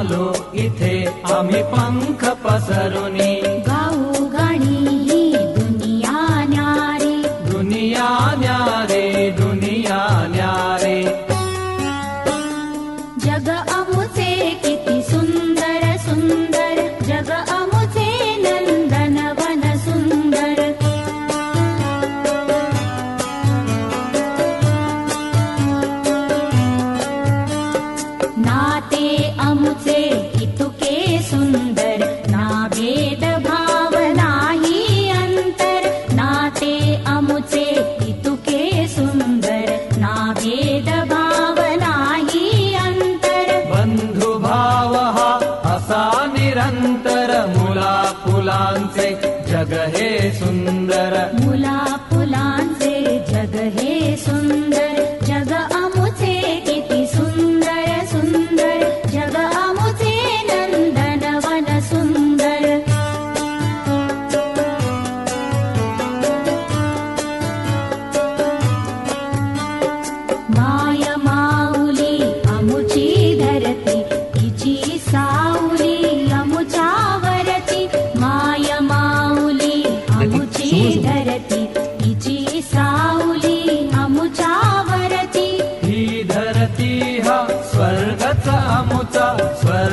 आलो इथे आम्ही पंख पसरुनी. सुंदर ना भेद भाव नाही अंतर नाते अमुचे इतुके सुंदर ना भेद भाव बन्धुभाव हा असा निरन्तर मुला फुलांचे जग हे सुन्दर मुला फुलांचे जग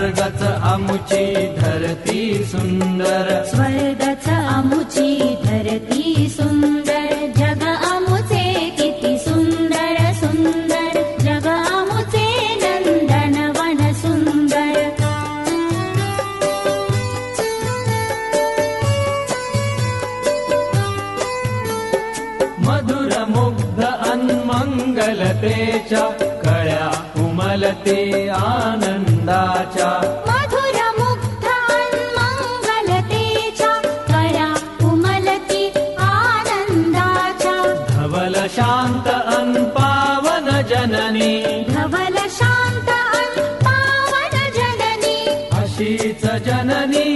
स्वर्गच अमुची धरती सुन्दर। स्वर्गच अमुची धरती सुंदर जग अमुचे किती सुंदर सुंदर जग अमुचे नंदन वन सुंदर मधुर मुग्ध अन्मङ्गलतेच्या मलते आनन्दाचा मधुरमुक्त्रालते च। करापुमलति आनन्दा च। धवल शान्त अन् जननी। धवल शान्त पावन जननि। अशीत जननि।